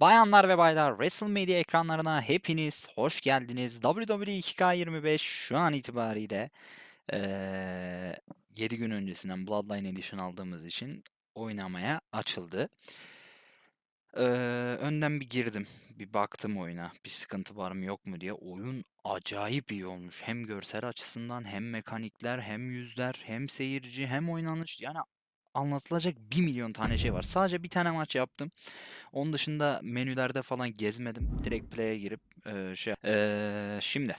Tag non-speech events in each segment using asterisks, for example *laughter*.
Bayanlar ve baylar WrestleMania ekranlarına hepiniz hoş geldiniz. WWE 2K25 şu an itibariyle eee 7 gün öncesinden Bloodline Edition aldığımız için oynamaya açıldı. Eee, önden bir girdim. Bir baktım oyuna. Bir sıkıntı var mı yok mu diye. Oyun acayip iyi olmuş. Hem görsel açısından hem mekanikler hem yüzler hem seyirci hem oynanış. Yani anlatılacak bir milyon tane şey var. Sadece bir tane maç yaptım. Onun dışında menülerde falan gezmedim. Direkt play'e girip eee, şey Eee, şimdi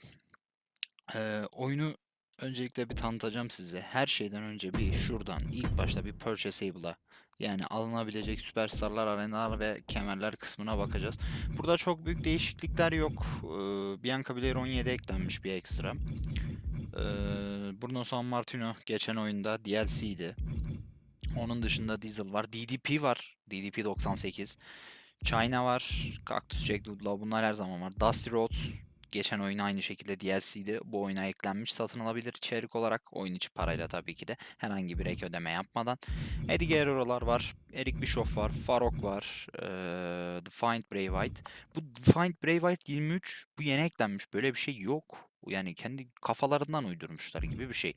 eee, oyunu öncelikle bir tanıtacağım size. Her şeyden önce bir şuradan ilk başta bir purchasable'a yani alınabilecek süperstarlar, arenalar ve kemerler kısmına bakacağız. Burada çok büyük değişiklikler yok. Eee Bianca Belair 17 eklenmiş bir ekstra. Eee Bruno Sammartino geçen oyunda DLC'ydi. Onun dışında Diesel var. DDP var. DDP 98. China var. Cactus Jack Dudley bunlar her zaman var. Dusty Rhodes geçen oyun aynı şekilde DLC'di. Bu oyuna eklenmiş. Satın alabilir içerik olarak. Oyun içi parayla tabii ki de. Herhangi bir ek ödeme yapmadan. Eddie Guerrero'lar var. Eric Bischoff var. Farok var. Ee, Defiant Bray Wyatt. Bu Defiant Bray Wyatt 23 bu yeni eklenmiş. Böyle bir şey yok. Yani kendi kafalarından uydurmuşlar gibi bir şey.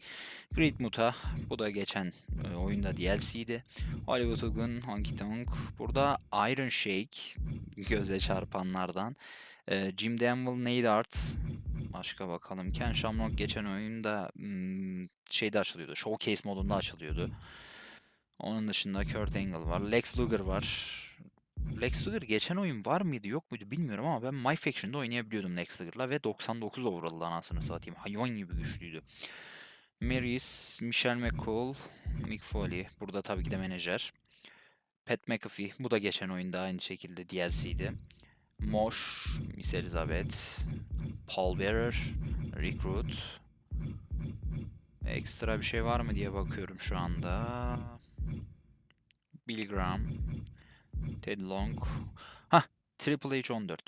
Great Muta. Bu da geçen e, oyunda DLC'di. Hollywood Hogan, Honky Tonk. Burada Iron Shake. Göze çarpanlardan. E, Jim Danville, Nate Art. Başka bakalım. Ken Shamrock geçen oyunda şeyde açılıyordu. Showcase modunda açılıyordu. Onun dışında Kurt Angle var. Lex Luger var. Lex Luger geçen oyun var mıydı yok muydu bilmiyorum ama ben My Faction'da oynayabiliyordum Lex Luger'la ve 99 overall'da anasını satayım. Hayvan gibi güçlüydü. Mary's, Michelle McCool, Mick Foley. Burada tabii ki de menajer. Pat McAfee. Bu da geçen oyunda aynı şekilde DLC'di. Mosh, Miss Elizabeth, Paul Bearer, Recruit. Ekstra bir şey var mı diye bakıyorum şu anda. Billy Graham, Ted Long. Hah, Triple H 14.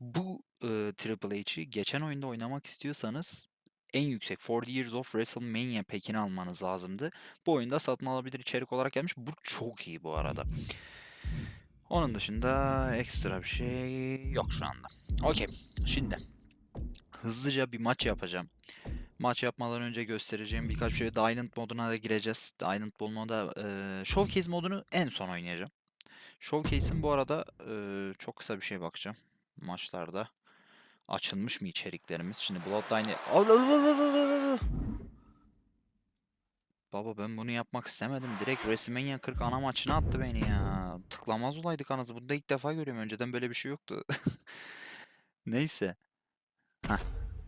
Bu e, Triple H'i geçen oyunda oynamak istiyorsanız en yüksek 40 Years of WrestleMania pekini almanız lazımdı. Bu oyunda satın alabilir içerik olarak gelmiş. Bu çok iyi bu arada. Onun dışında ekstra bir şey yok şu anda. Okey. Şimdi hızlıca bir maç yapacağım. Maç yapmadan önce göstereceğim birkaç şey. Diamond moduna da gireceğiz. Diamond moduna e, Showcase modunu en son oynayacağım. Showcase'in bu arada e, çok kısa bir şey bakacağım. Maçlarda açılmış mı içeriklerimiz? Şimdi Bloodline'i... Baba ben bunu yapmak istemedim. Direkt WrestleMania 40 ana maçına attı beni ya. Tıklamaz olaydık anasını. Bunu da ilk defa görüyorum. Önceden böyle bir şey yoktu. *laughs* Neyse. Heh.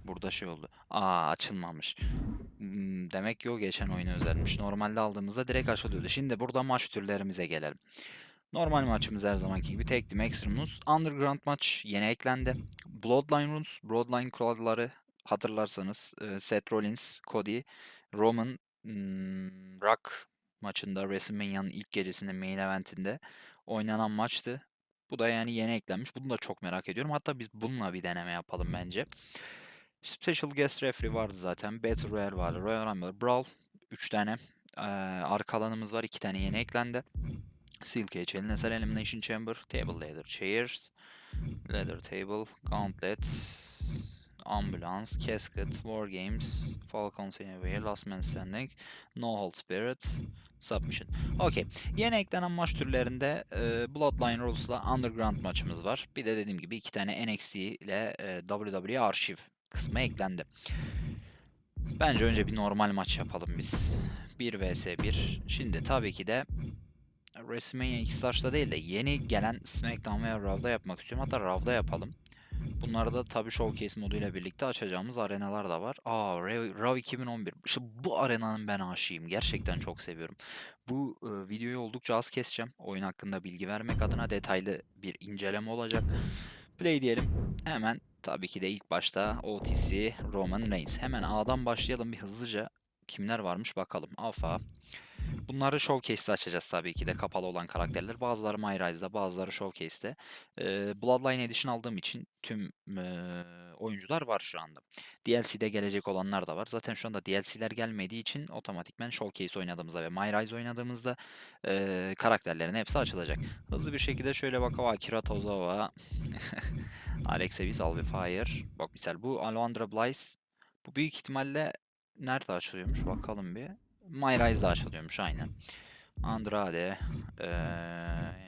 Burada şey oldu. Aa açılmamış. Hmm, Demek ki o geçen oyuna özelmiş. Normalde aldığımızda direkt açılıyordu. Şimdi burada maç türlerimize gelelim. Normal maçımız her zamanki gibi Extreme Rules. Underground maç yeni eklendi. Bloodline Rules, Bloodline kuralları hatırlarsanız e, Seth Rollins, Cody, Roman, hmm, Rock maçında WrestleMania'nın ilk gecesinde main eventinde oynanan maçtı. Bu da yani yeni eklenmiş. Bunu da çok merak ediyorum. Hatta biz bununla bir deneme yapalım bence. Special Guest Referee vardı zaten. Battle Royale vardı. Royal Rumble, Brawl. 3 tane. Ee, arka alanımız var. 2 tane yeni eklendi. Steel Cage, Elimination Elimination Chamber, Table Ladder Chairs, Leather Table, Gauntlet, Ambulance, Casket, War Games, Falcons Anywhere, Last Man Standing, No Hold Spirit, Submission. Okey. Yeni eklenen maç türlerinde e, Bloodline Rules'la Underground maçımız var. Bir de dediğim gibi iki tane NXT ile e, WWE arşiv kısmı eklendi. Bence önce bir normal maç yapalım biz. 1 vs 1. Şimdi tabii ki de WrestleMania X-Star'da değil de yeni gelen SmackDown veya Raw'da yapmak istiyorum. Hatta Raw'da yapalım. Bunlarda da tabii Showcase moduyla birlikte açacağımız arenalar da var. Aa, Raw, Raw 2011. İşte bu arenanın ben aşığıyım. Gerçekten çok seviyorum. Bu e, videoyu oldukça az keseceğim. Oyun hakkında bilgi vermek adına detaylı bir inceleme olacak. Play diyelim. Hemen tabii ki de ilk başta OTC Roman Reigns. Hemen A'dan başlayalım bir hızlıca. Kimler varmış bakalım. Alpha, Bunları Showcase'de açacağız tabii ki de kapalı olan karakterler. Bazıları My bazıları Showcase'de. Ee, Bloodline Edition aldığım için tüm eee, oyuncular var şu anda. DLC'de gelecek olanlar da var. Zaten şu anda DLC'ler gelmediği için otomatikman Showcase oynadığımızda ve My oynadığımızda eee, karakterlerin hepsi açılacak. Hızlı bir şekilde şöyle bakalım. Akira Tozawa, *laughs* Alex Alvifire. Bak misal bu Alondra Blaze. Bu büyük ihtimalle nerede açılıyormuş bakalım bir. My Rise'da açılıyormuş aynen. Andrade, eee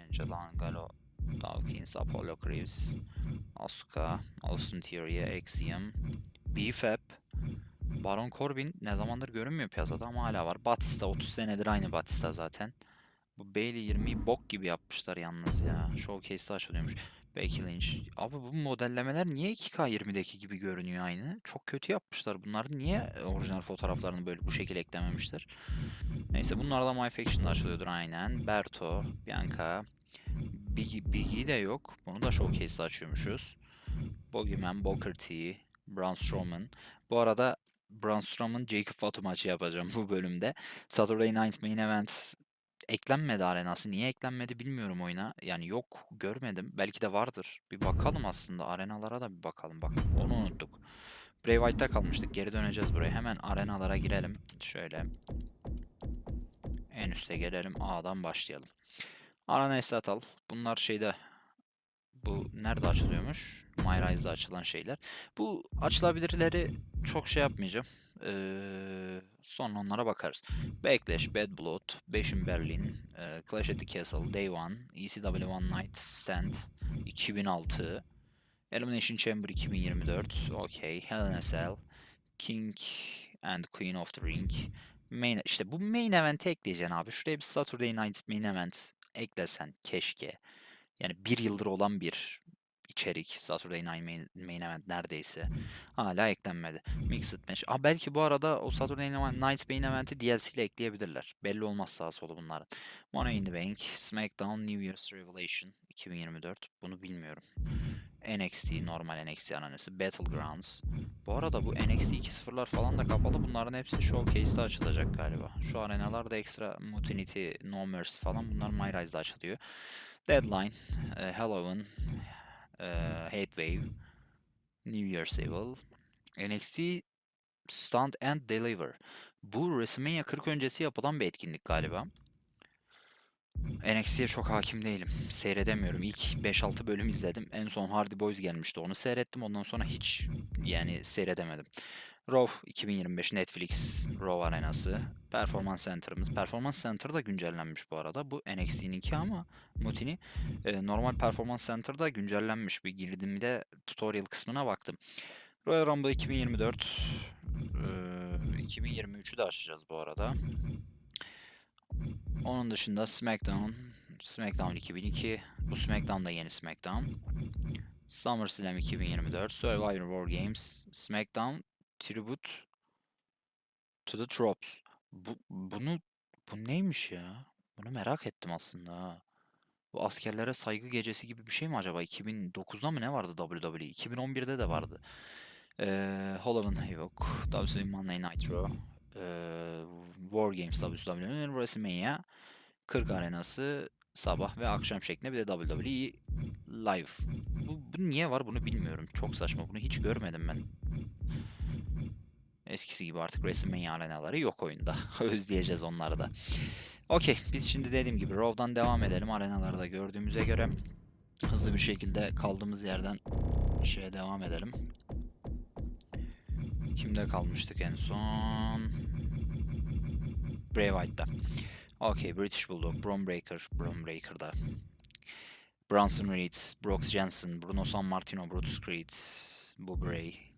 Angel Angelo, Dawkins, Apollo Crews, Asuka, Austin Theory, Axiom, BFAP, Baron Corbin ne zamandır görünmüyor piyasada ama hala var. Batista 30 senedir aynı Batista zaten. Bu Bailey 20'yi bok gibi yapmışlar yalnız ya. Showcase'de açılıyormuş. Becky Lynch. Abi bu modellemeler niye 2K20'deki gibi görünüyor aynı? Çok kötü yapmışlar. Bunların niye orijinal fotoğraflarını böyle bu şekilde eklememişler? Neyse bunlar da My Faction'da açılıyordur aynen. Berto, Bianca, Biggie, Biggie de yok. Bunu da Showcase'da açıyormuşuz. Bogeyman, Booker T, Braun Strowman. Bu arada Braun Strowman Jacob Fatu maçı yapacağım bu bölümde. Saturday Night Main Event eklenmedi arenası. Niye eklenmedi bilmiyorum oyuna. Yani yok görmedim. Belki de vardır. Bir bakalım aslında. Arenalara da bir bakalım. Bak onu unuttuk. Bray Wyatt'ta kalmıştık. Geri döneceğiz buraya. Hemen arenalara girelim. Şöyle. En üste gelelim. A'dan başlayalım. Arena Estatal. Bunlar şeyde bu nerede açılıyormuş? My Rise'da açılan şeyler. Bu açılabilirleri çok şey yapmayacağım. Ee, sonra onlara bakarız. Backlash, Bad Blood, Bash in Berlin, e, Clash at the Castle, Day One, ECW One Night Stand 2006, Elimination Chamber 2024, okay, Hell in a Cell, King and Queen of the Ring, Main, işte bu main event'i ekleyeceksin abi. Şuraya bir Saturday Night Main Event eklesen keşke. Yani bir yıldır olan bir içerik. Saturday Night Main, main Event neredeyse. Hala eklenmedi. Mixed Match. Aa, belki bu arada o Saturday Night Main Event'i DLC ile ekleyebilirler. Belli olmaz sağa sola bunların. Money in the Bank, SmackDown New Year's Revelation 2024. Bunu bilmiyorum. NXT, normal NXT ananesi. Battlegrounds. Bu arada bu NXT 2.0'lar falan da kapalı. Bunların hepsi Showcase'da açılacak galiba. Şu arenalarda ekstra Mutinity, No Mercy falan bunlar My Rise'da açılıyor. Deadline, e, Halloween, e, Hatewave, New Year's Evil, NXT Stand and Deliver. Bu WrestleMania 40 öncesi yapılan bir etkinlik galiba. NXT'ye çok hakim değilim. Seyredemiyorum. İlk 5-6 bölüm izledim. En son Hardy Boys gelmişti. Onu seyrettim. Ondan sonra hiç yani seyredemedim. Raw 2025 Netflix Raw arenası. Performance Center'ımız. Performance Center da güncellenmiş bu arada. Bu NXT'ninki ama Mutini e, normal Performance Center'da güncellenmiş. Bir girdim de tutorial kısmına baktım. Royal Rumble 2024 e, 2023'ü de açacağız bu arada. Onun dışında SmackDown, SmackDown 2002, bu SmackDown da yeni SmackDown. SummerSlam 2024, Survivor War Games, SmackDown, Tribute to the Troops. Bu, bunu, bu neymiş ya? Bunu merak ettim aslında ha. Bu askerlere saygı gecesi gibi bir şey mi acaba? 2009'da mı ne vardı WWE? 2011'de de vardı. Ee, Halloween Havoc, WWE Monday Nitro, ee, War Games WWE, WrestleMania 40 arenası sabah ve akşam şeklinde bir de WWE Live. Bu, bu niye var bunu bilmiyorum. Çok saçma. Bunu hiç görmedim ben. Eskisi gibi artık WrestleMania arenaları yok oyunda. *laughs* Özleyeceğiz onları da. Okey. Biz şimdi dediğim gibi Raw'dan devam edelim. Arenaları da gördüğümüze göre hızlı bir şekilde kaldığımız yerden şeye devam edelim. Kimde kalmıştık en son? Bray Wyatt'ta. Okey, British Bulldog, Bron Breaker, Bron Breaker'da. Bronson Reed, Brooks Jensen, Bruno Sammartino, Brutus Creed, bu Bray.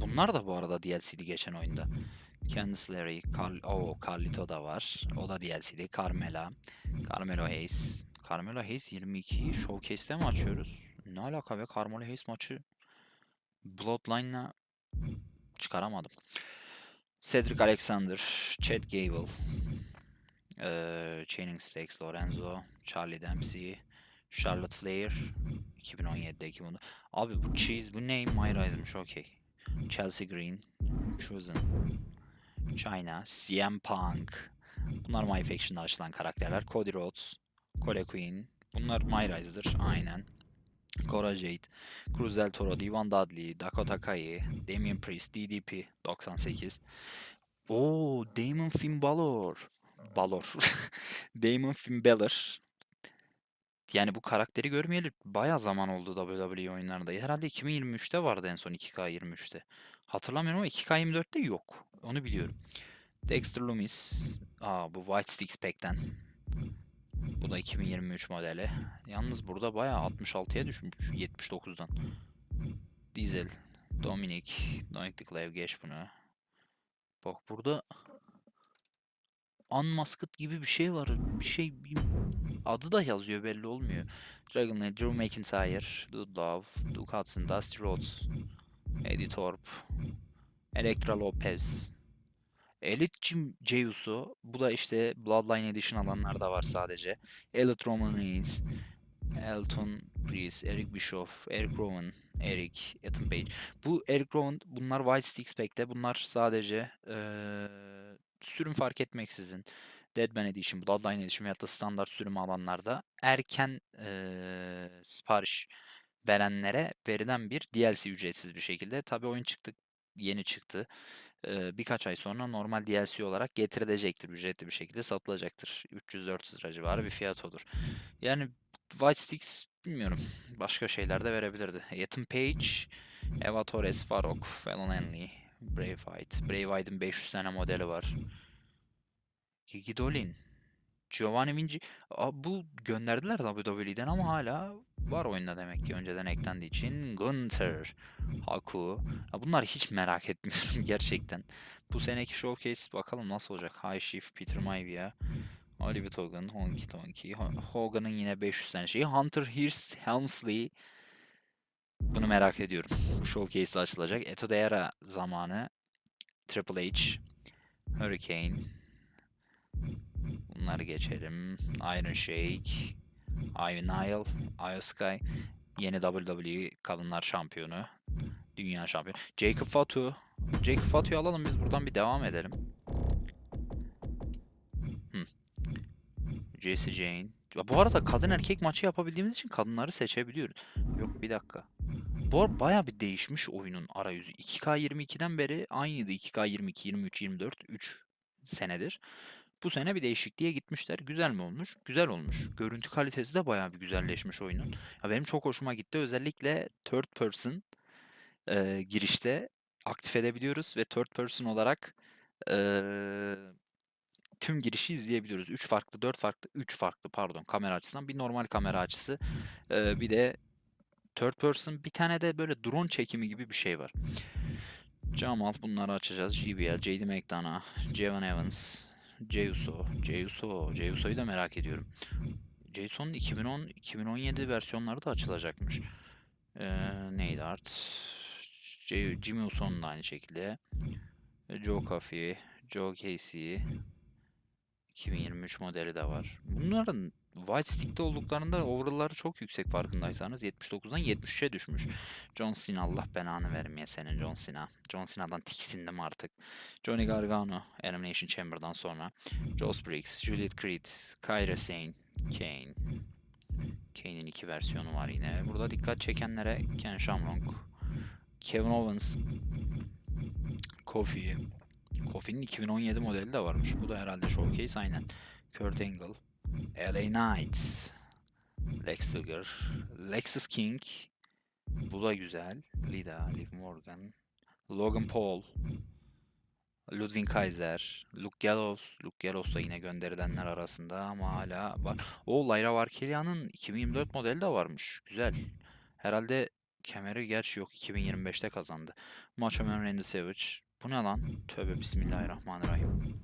Bunlar da bu arada DLC'di geçen oyunda. Candice Larry, Carl, oh, Carlito da var. O da DLC'di. Carmela, Carmelo Hayes. Carmelo Hayes 22'yi Showcase'te mi açıyoruz? Ne alaka be? Carmelo Hayes maçı Bloodline'la çıkaramadım. Cedric Alexander, Chad Gable, eee, Channing Stakes, Lorenzo, Charlie Dempsey, Charlotte Flair 2017'deki bunu. Abi bu Cheese bu name My Rise'mış okey. Chelsea Green, Chosen, China, CM Punk, Bunlar My Faction'da açılan karakterler. Cody Rhodes, Cole Quinn. Bunlar My Rise'dır. Aynen. Cora Jade, Cruz del Toro, Devon Dudley, Dakota Kai, Damian Priest, DDP 98. Oo, Damon Finn Balor. Balor. *laughs* Damon Finn Balor. Yani bu karakteri görmeyeli bayağı zaman oldu WWE oyunlarında. Herhalde 2023'te vardı en son 2K23'te. Hatırlamıyorum ama 2K24'te yok. Onu biliyorum. Dexter Lumis. Aa bu White Sticks Pack'ten. Bu da 2023 modeli. Yalnız burada bayağı 66'ya düşmüş 79'dan. Diesel. Dominic. Dominic Declave geç bunu. Bak burada Unmasked gibi bir şey var. Bir şey bir adı da yazıyor belli olmuyor. Dragon Lee, Drew McIntyre, Dude Love, Duke Hudson, Dusty Rhodes, Eddie Thorpe, Elektra Lopez, Elite Jim Jeyuso. Bu da işte Bloodline Edition alanlarda var sadece. Elite Roman Reigns, Elton Priest, Eric Bischoff, Eric Rowan, Eric, Ethan Page. Bu Eric Rowan, bunlar White Sticks Pack'te. Bunlar sadece eee, sürüm fark etmeksizin Deadman Edition, Bloodline Edition veyahut da standart sürüm alanlarda erken eee, sipariş verenlere verilen bir DLC ücretsiz bir şekilde. Tabii oyun çıktı, yeni çıktı. Eee, birkaç ay sonra normal DLC olarak getirilecektir. Ücretli bir şekilde satılacaktır. 300-400 lira civarı bir fiyat olur. Yani White Sticks bilmiyorum. Başka şeyler de verebilirdi. Ethan Page, Eva Torres, Farok, Fallon Henley, Brave White. Brave White'ın 500 tane modeli var. Gigi Dolin, Giovanni Vinci. Aa, bu gönderdiler WWE'den ama hala var oyunda demek ki önceden eklendiği için. Gunther, Haku. Ya bunlar hiç merak etmiyorum *laughs* gerçekten. Bu seneki showcase bakalım nasıl olacak. High Chief, Peter Maivia, Oliver Hogan, Honky Tonky, Ho- Hogan'ın yine 500 tane şeyi. Hunter Hearst Helmsley. Bunu merak ediyorum. Bu showcase açılacak. Eto Deira zamanı. Triple H, Hurricane. Bunları geçelim. Iron Sheik, Ivy Nile, Io Sky. Yeni WWE Kadınlar Şampiyonu. Dünya Şampiyonu. Jacob Fatu. Jacob Fatu'yu alalım biz buradan bir devam edelim. Hı. Jesse Jane. Bu arada kadın erkek maçı yapabildiğimiz için kadınları seçebiliyoruz. Yok bir dakika. Bu bayağı bir değişmiş oyunun arayüzü. 2K22'den beri aynıydı. 2K22, 23, 24, 3 senedir. Bu sene bir değişikliğe gitmişler. Güzel mi olmuş? Güzel olmuş. Görüntü kalitesi de bayağı bir güzelleşmiş oyunun. Ya benim çok hoşuma gitti. Özellikle third person e, girişte aktif edebiliyoruz ve third person olarak e, tüm girişi izleyebiliyoruz. 3 farklı, 4 farklı, 3 farklı pardon kamera açısından. Bir normal kamera açısı, e, bir de third person, bir tane de böyle drone çekimi gibi bir şey var. Jamal bunları açacağız. JBL, JD McDonough, Javon Evans, Jeyuso, Jeyuso, Jeyuso'yu da merak ediyorum. Jason'un 2010-2017 versiyonları da açılacakmış. Ee, neydi art? J- Jimmy Uso'nun da aynı şekilde. Joe Coffey, Joe Casey. 2023 modeli de var. Bunların White Stick'te olduklarında overall'ları çok yüksek farkındaysanız 79'dan 73'e düşmüş. John Cena Allah belanı vermeye senin John Cena. John Cena'dan tiksindim artık. Johnny Gargano Elimination Chamber'dan sonra. Joss Briggs, Juliet Creed, Kyra Sane, Kane. Kane'in iki versiyonu var yine. Burada dikkat çekenlere Ken Shamrock, Kevin Owens, Kofi. Kofi'nin 2017 modeli de varmış. Bu da herhalde showcase aynen. Kurt Angle, LA Knight, Lex Luger, Lexus King. Bu da güzel. Lida, Liv Morgan, Logan Paul, Ludwig Kaiser, Luke Gallows. Luke Gallows da yine gönderilenler arasında ama hala var. O Lyra Valkyria'nın 2024 modeli de varmış. Güzel. Herhalde kemeri gerçi yok. 2025'te kazandı. Macho Man Randy Savage. Bu ne lan? Tövbe bismillahirrahmanirrahim.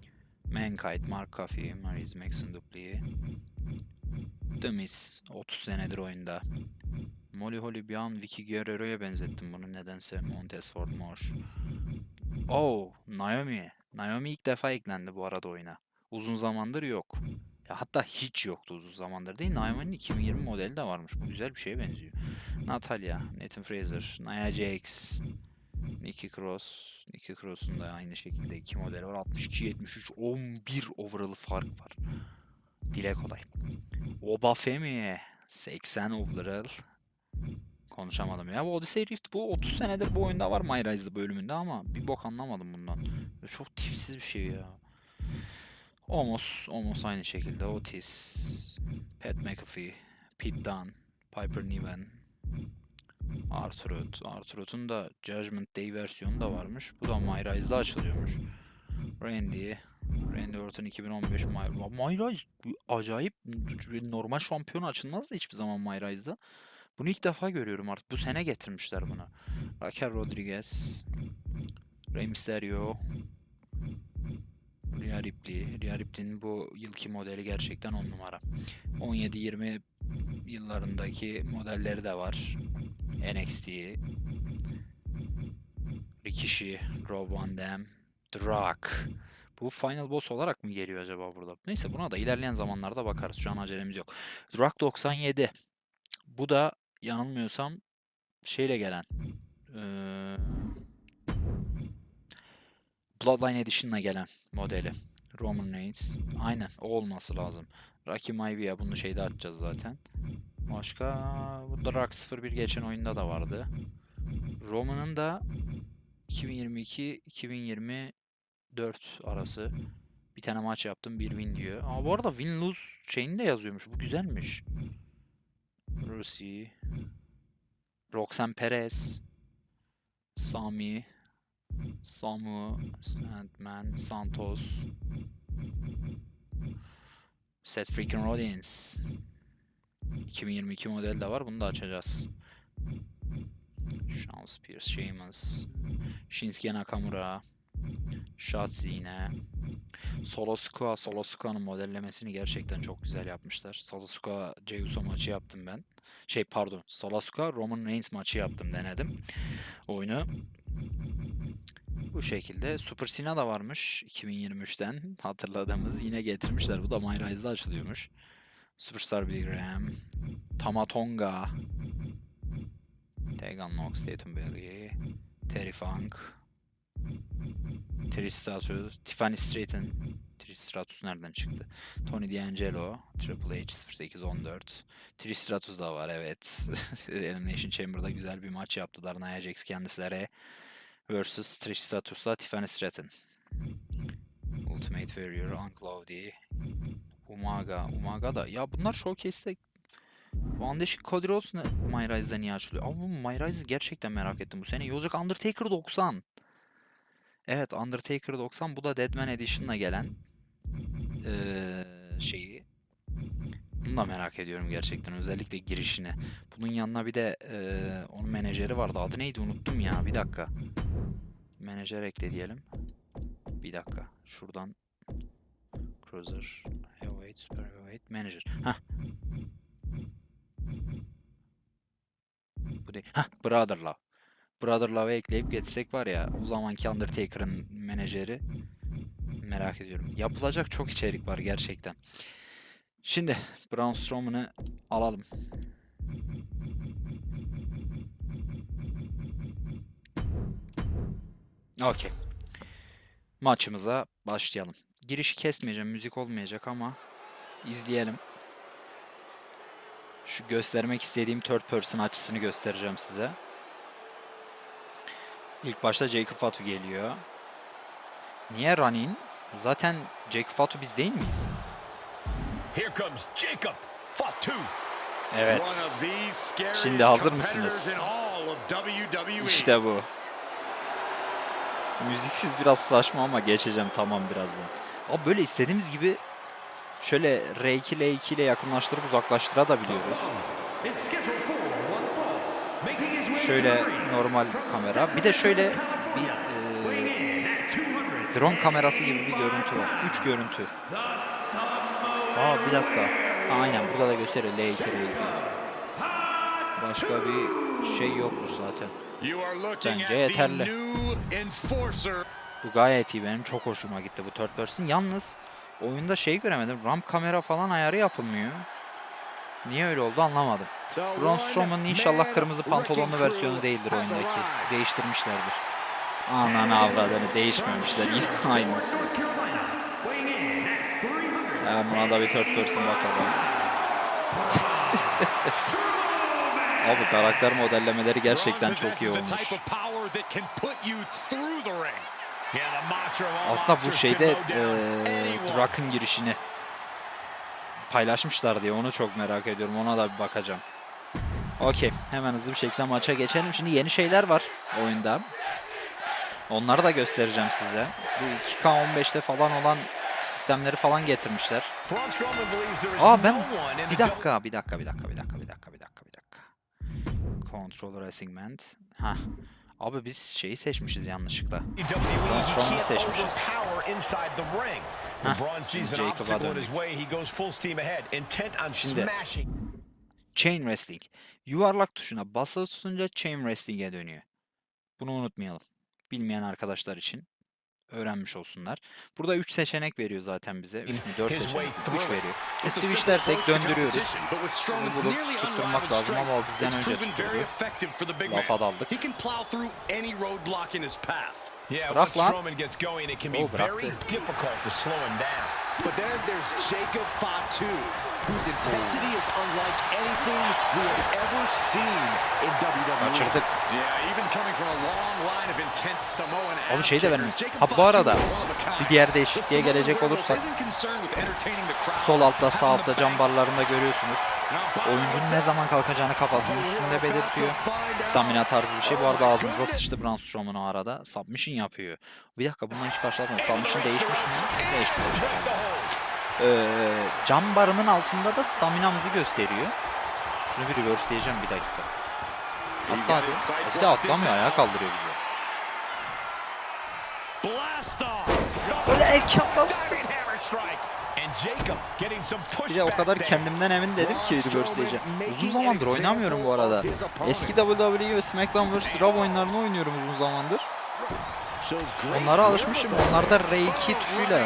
Mankind, Mark Coffey, Maryse Maxon Duplier. The Miz. 30 senedir oyunda. Molly Holly bir an Vicky Guerrero'ya benzettim bunu nedense. Montez Ford Moore. Oh, Naomi. Naomi ilk defa eklendi bu arada oyuna. Uzun zamandır yok. Ya hatta hiç yoktu uzun zamandır değil. Naomi'nin 2020 modeli de varmış. Bu güzel bir şeye benziyor. Natalia, Nathan Fraser, Nia Jax, Nikki Cross, iki Cross'un da aynı şekilde iki model var. 62, 73, 11 overall fark var. Dile kolay. Obafemi 80 overall. Konuşamadım ya. Bu Odyssey Rift bu 30 senedir bu oyunda var My Rise'lı bölümünde ama bir bok anlamadım bundan. Çok tipsiz bir şey ya. Omos, Omos aynı şekilde. Otis, Pat McAfee, Pete Dunne, Piper Niven, Arthurot. Arthurot'un da Judgment Day versiyonu da varmış. Bu da My açılıyormuş. Randy, Randy Orton 2015 My, My acayip normal şampiyon açılmazdı hiçbir zaman My. Bunu ilk defa görüyorum artık. Bu sene getirmişler bunu. Raquel Rodriguez, Rey Mysterio, Rhea Ripley. Rhea Ripley'nin bu yılki modeli gerçekten 10 numara. 17-20 yıllarındaki modelleri de var. NXT, Rikishi, Rob Van Dam, Drak. Bu Final Boss olarak mı geliyor acaba burada? Neyse buna da ilerleyen zamanlarda bakarız. Şu an acelemiz yok. Drak 97. Bu da yanılmıyorsam şeyle gelen eee, Bloodline Edition'la gelen modeli. Roman Reigns. Aynen o olması lazım. Rocky Maivia bunu şeyde atacağız zaten. Başka bu Drak 01 geçen oyunda da vardı. Roman'ın da 2022-2024 arası bir tane maç yaptım bir win diyor. Ama bu arada win lose şeyini de yazıyormuş. Bu güzelmiş. Rusi, Roxanne Perez, Sami, Samu, Sandman, Santos, Seth Freaking Rollins. 2022 model de var. Bunu da açacağız. Sean Spears, Sheamus, Shinsuke Nakamura, Shotzi yine. Solo Sikoa, Solo Sikoa'nın modellemesini gerçekten çok güzel yapmışlar. Solo Sikoa, Jey Uso maçı yaptım ben. Şey pardon, Solo Sikoa, Roman Reigns maçı yaptım denedim. Oyunu. Bu şekilde. Super Cena da varmış 2023'ten hatırladığımız. Yine getirmişler. Bu da My Rise'da açılıyormuş. Superstar Billy Graham, Tamatonga, Tegan Nox, Tatum Bailey, Terry Funk, Trish Stratus, Tiffany Stratton, Trish Stratus nereden çıktı? Tony D'Angelo, Triple H 0814, Trish Stratus da var evet. *laughs* Elimination Chamber'da güzel bir maç yaptılar Nia Jax kendisleri versus Trish Stratus'la Tiffany Stratton. Ultimate Warrior, Unclaudy, Umaga, Umaga da ya bunlar showcase'te Foundation Cody Rhodes ne My Rise'da niye açılıyor? Ama bu My gerçekten merak ettim bu sene. iyi olacak Undertaker 90. Evet Undertaker 90 bu da Deadman Edition'la gelen eee, şeyi. Bunu da merak ediyorum gerçekten özellikle girişini. Bunun yanına bir de eee, onun menajeri vardı. Adı neydi unuttum ya. Bir dakika. Menajer ekle diyelim. Bir dakika. Şuradan Cruiser, Heavyweight, Super Heavyweight, Manager. Hah. Bu değil. Hah, Brother Love. Brother Love'ı ekleyip geçsek var ya o zamanki Undertaker'ın menajeri merak ediyorum. Yapılacak çok içerik var gerçekten. Şimdi Braun Strowman'ı alalım. Okey. Maçımıza başlayalım. Girişi kesmeyeceğim, müzik olmayacak ama izleyelim. Şu göstermek istediğim third person açısını göstereceğim size. İlk başta Jacob Fatu geliyor. Niye Ranin? Zaten Jacob Fatu biz değil miyiz? Here comes Jacob Fatu. Evet. Şimdi hazır mısınız? WWE. İşte bu. Müziksiz biraz saçma ama geçeceğim tamam birazdan. Abi böyle istediğimiz gibi şöyle R2 L2 ile yakınlaştırıp uzaklaştırabiliyoruz. Şöyle normal kamera. Bir de şöyle bir e, drone kamerası gibi bir görüntü var. 3 görüntü. Aa bir dakika. Aynen burada da gösteriyor L2 L2. Başka bir şey yokmuş zaten. Bence yeterli. Bu gayet iyi benim çok hoşuma gitti bu third person. Yalnız oyunda şey göremedim. Ramp kamera falan ayarı yapılmıyor. Niye öyle oldu anlamadım. Braun Strowman'ın inşallah kırmızı pantolonlu versiyonu değildir oyundaki. Değiştirmişlerdir. Ananı avradını değişmemişler. Yine *laughs* aynısı. Ya buna da bir third person bakalım. *laughs* Abi karakter modellemeleri gerçekten çok iyi olmuş. Aslında bu şeyde eee Drak'ın girişini paylaşmışlar diye onu çok merak ediyorum. Ona da bir bakacağım. Okey. Hemen hızlı bir şekilde maça geçelim. Şimdi yeni şeyler var oyunda. Onları da göstereceğim size. Bu 2K15'te falan olan sistemleri falan getirmişler. Aa ben bir dakika, bir dakika, bir dakika, bir dakika, bir dakika, bir dakika, bir dakika. Controller assignment. Ha. Abi biz şeyi seçmişiz yanlışlıkla. Strowman'ı seçmişiz. Heh, Jacob'a döndük. Şimdi- Chain Wrestling. Yuvarlak tuşuna basılı tutunca Chain Wrestling'e dönüyor. Bunu unutmayalım. Bilmeyen arkadaşlar için öğrenmiş olsunlar. Burada 3 seçenek veriyor zaten bize. 3 mü 4 His way seçenek. 3 through. veriyor. E, approach to döndürüyoruz. Bunu nearly tutturmak lazım ama o bizden önce tutturdu. Lafa daldık. Bırak lan. Strowman gets going, it can be Oh, bıraktı. very difficult to slow him down. But then there's Jacob Fatu, whose intensity is unlike anything we have ever seen in WWE. Kaçırdık. Yeah, even coming from a long line of intense Samoan ass şey de vermiyor. Ha bu arada bir diğer The değişikliğe gelecek olursak sol altta sağ altta cam barlarında görüyorsunuz. Oyuncunun ne zaman kalkacağını kafasının üstünde belirtiyor. Stamina tarzı bir şey. Bu arada ağzımıza sıçtı Braun Strowman o arada. Submission yapıyor. Bir dakika bundan hiç başlamadı. Submission değişmiş mi? Değişmemiş. Ee, cam barının altında da staminamızı gösteriyor. Şunu bir reverseleyeceğim bir dakika. Atla hadi. Bir de atlamıyor ayağa kaldırıyor bizi. Böyle erken bastı. Bir de o kadar kendimden emin dedim ki reverseleyeceğim. Uzun zamandır oynamıyorum bu arada. Eski WWE ve SmackDown vs. Raw oyunlarını oynuyorum uzun zamandır. Onlara alışmışım. Onlarda R2 tuşuyla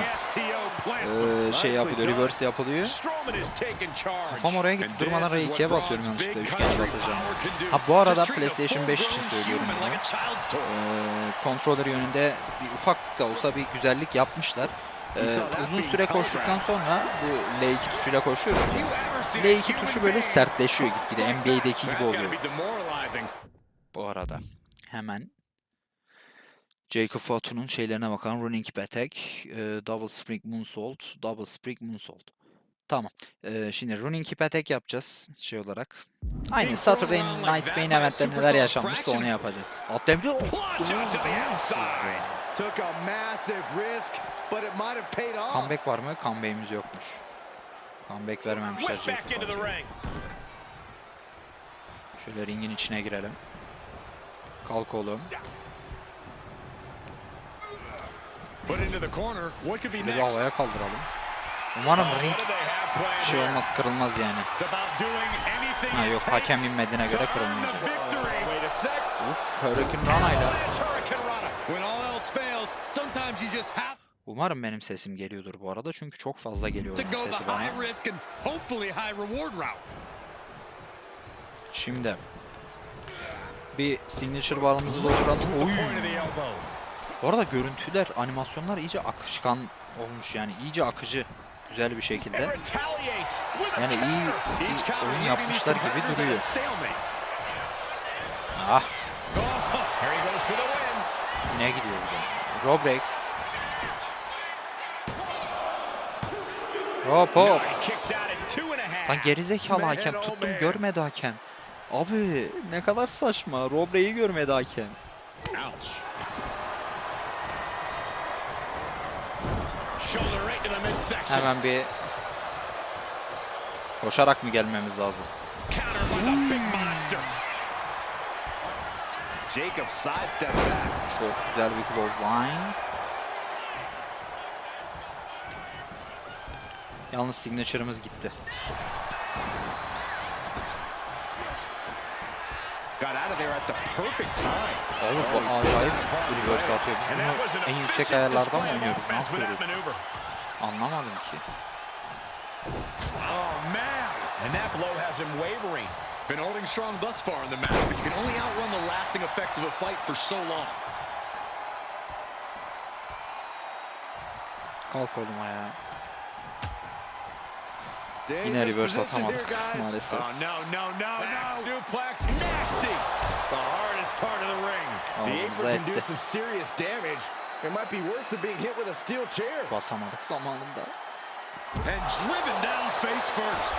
eee, şey yapılıyor, reverse yapılıyor. Kafam oraya gitti. Durmadan R2'ye basıyorum yanlışlıkla. Üçgene basacağım. Ha bu arada PlayStation 5 için söylüyorum bunu. Controller yönünde bir ufak da olsa bir güzellik yapmışlar. Eee, uzun süre koştuktan sonra bu L2 tuşuyla koşuyoruz. L2 tuşu böyle sertleşiyor gitgide. NBA'deki gibi oluyor. Bu arada hemen Jacob Fatu'nun şeylerine bakalım. Running Attack, e, Double Spring Moonsault, Double Spring Moonsault. Tamam. E, şimdi Running Attack yapacağız şey olarak. Aynı Saturday Night Main Event'te neler yaşanmışsa onu yapacağız. Atlayabiliyor off. Comeback var mı? Comeback'imiz yokmuş. Comeback vermemişler. Şöyle ringin içine girelim. Kalk oğlum. Put into the corner. What could be Bir havaya kaldıralım. Umarım Oh, ring şey olmaz, kırılmaz yani. It's about doing anything Ha yok hakem inmediğine göre kırılmayacak. Uf, Hurricane Rana'yla. It's Hurricane Rana. When all else fails, sometimes you just have Umarım benim sesim geliyordur bu arada çünkü çok fazla geliyor sesi bana. Şimdi bir signature barımızı dolduralım. Oy. Bu arada görüntüler, animasyonlar iyice akışkan olmuş yani iyice akıcı güzel bir şekilde. Yani iyi counter oyun yapmışlar gibi duruyor. Ah Oh, yine gidiyor de. Robrek. Hop hop. Lan gerizekalı hakem oh tuttum görmedi hakem. Abi ne kadar saçma. Robre'yi görmedi hakem. Ouch. Hemen bir koşarak mı gelmemiz lazım? Jacob. Çok güzel bir close line. Yalnız signature'ımız gitti. Oğlum bu acayip bir reverse atıyor. Biz en yüksek ayarlardan mı oynuyoruz? Ne yapıyoruz? Anlamadım ki. Oh man! And that blow has him wavering. Been holding strong thus far in the match, but you can only outrun the lasting effects of a fight for so long. Kalk oğlum ayağa. Yine reverse atamadık *laughs* maalesef. Oh, no, no, no, no. Suplex nasty. The hardest part of the ring. Be able to do some serious damage. It might be worse than being hit with a steel chair. Basamadık zamanında. And driven down face first.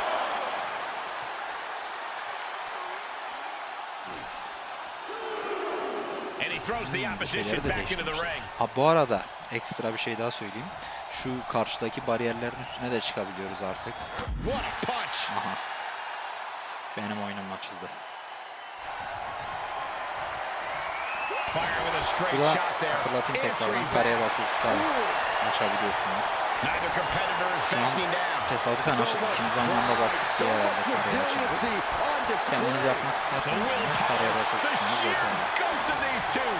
And he throws the opposition back into the ring. Ha bu arada ekstra bir şey daha söyleyeyim. Şu karşıdaki bariyerlerin üstüne de çıkabiliyoruz artık. What a punch. Aha. Benim oyunum açıldı. Fire with a straight shot there. hatırlatayım tekrardan Answering kareye back. basıp da açabiliyorsunuz. Neither competitor is backing down. tesadüfen açtık. İkimiz aynı anda bastık diye herhalde kareye açıldı. Resiliency on display. Kendiniz yapmak isterseniz kareye The basırsınız sheer yeterli. guts of these two.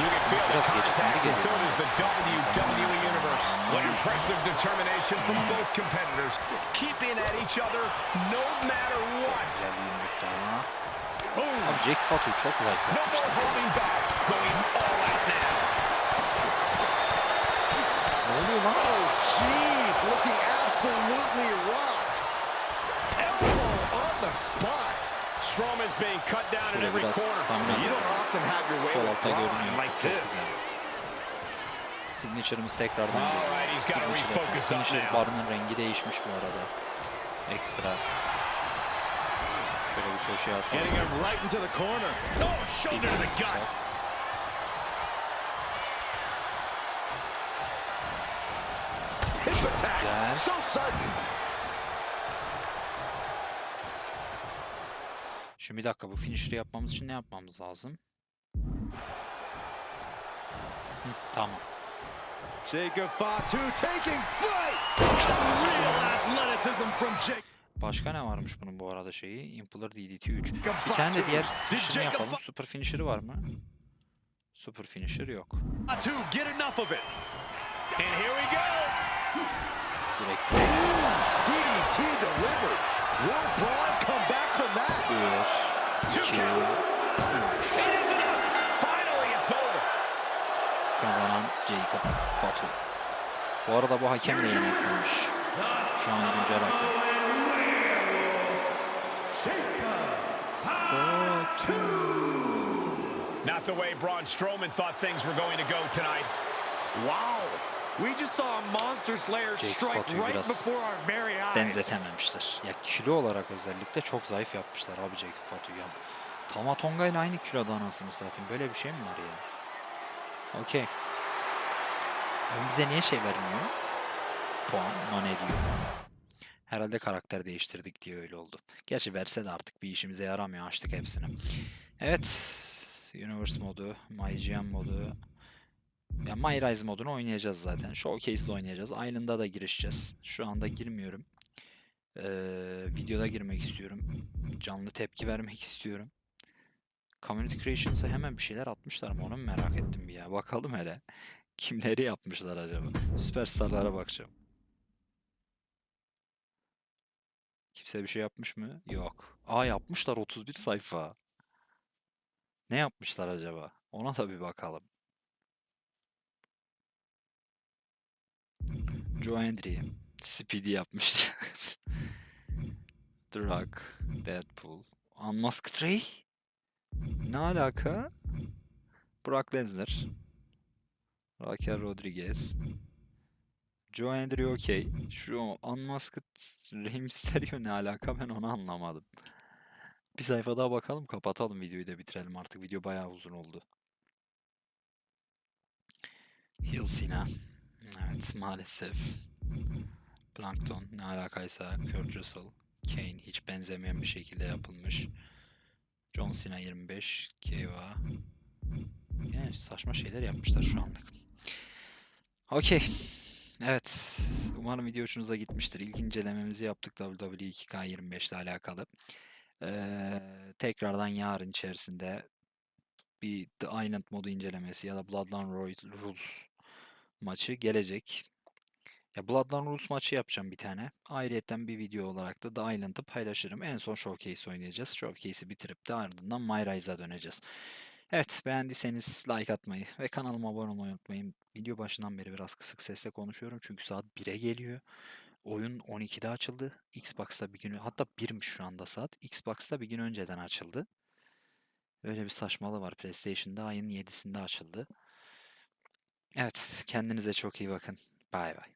You can feel the Biraz gecikmeli contact, and so geliyor does the WWE Universe. What impressive determination from both competitors, keeping at each other no matter what. Abi Jake Fatu çok zayıf. Ne oluyor lan? Oh, jeez, looking absolutely rocked. Elbow on the spot. Strowman's being cut down in every corner. You don't often have your way with Braun like this. Signature'ımız tekrardan geliyor. Signature barının rengi değişmiş bu arada. Ekstra. Şöyle bir köşeye atalım. Getting him right into the corner. Oh, shoulder to the gut. Hip attack. So sudden. Şimdi bir dakika bu finisher'ı yapmamız için ne yapmamız lazım? Hı, tamam. Jacob Fatu taking flight. Real athleticism from Jake. Başka ne varmış bunun bu arada şeyi? Impaler DDT 3. Jacob Bir tane de diğer Jacob yapalım. Super finisher'ı var mı? Super finisher yok. Go. Direkt DDT delivered. Will Braun come back from that? 1, 2, 3. It is enough. Finally, it's over. Kazanan Jacob Fatu. Bu arada bu hakem de yeni eklenmiş. Şu an güncel hakem. Not the way Braun Strowman thought things were going to go tonight. Wow. We just saw a monster slayer Jake strike Fatu'yu right biraz before our very eyes. benzetememişler. Ya kilo olarak özellikle çok zayıf yapmışlar abi Jacob Fatu'yu. Ya. Tama Tonga ile aynı kiloda anasını satayım. Böyle bir şey mi var ya? Okey. Oğlum Bize niye şey vermiyor? Puan, non ediyor. Herhalde karakter değiştirdik diye öyle oldu. Gerçi verse de artık bir işimize yaramıyor. Açtık hepsini. Evet. Universe modu, MyGM modu. Ya My Rise modunu oynayacağız zaten. Showcase'de oynayacağız. Island'a da girişeceğiz. Şu anda girmiyorum. Ee, videoda girmek istiyorum. Canlı tepki vermek istiyorum. Community Creations'a hemen bir şeyler atmışlar mı onu merak ettim bir ya. Bakalım hele. Kimleri yapmışlar acaba? Süperstarlara bakacağım. Kimse bir şey yapmış mı? Yok. Aa yapmışlar 31 sayfa. Ne yapmışlar acaba? Ona da bir bakalım. Joe Hendry. Speedy yapmışlar. *laughs* The. Deadpool. Unmasked Ray? Ne alaka? Brock Lesnar. Raquel Rodriguez. Joe Hendry okey. Şu Unmasked Rey *laughs* ne alaka ben onu anlamadım. Bir sayfa daha bakalım kapatalım videoyu da bitirelim artık. Video bayağı uzun oldu. Hill Cena. Evet maalesef. Plankton ne alakaysa Kurt Russell. Kane hiç benzemeyen bir şekilde yapılmış. John Cena 25. Keva. Yani saçma şeyler yapmışlar şu anlık. Okey. Evet. Umarım video hoşunuza gitmiştir. İlk incelememizi yaptık WWE 2K25 ile alakalı. Ee, tekrardan yarın içerisinde bir The Island modu incelemesi ya da Bloodline Rules maçı gelecek. Ya Bloodline Rules maçı yapacağım bir tane. Ayrıyeten bir video olarak da The Island'ı paylaşırım. En son Showcase oynayacağız. Showcase'i bitirip de ardından My Rise'a döneceğiz. Evet, beğendiyseniz like atmayı ve kanalıma abone olmayı unutmayın. Video başından beri biraz kısık sesle konuşuyorum çünkü saat 1'e geliyor. Oyun 12'de açıldı. Xbox'ta bir gün hatta 1'miş şu anda saat. Xbox'ta bir gün önceden açıldı. Öyle bir saçmalığı var. PlayStation'da ayın 7'sinde açıldı. Evet, kendinize çok iyi bakın. Bay bay.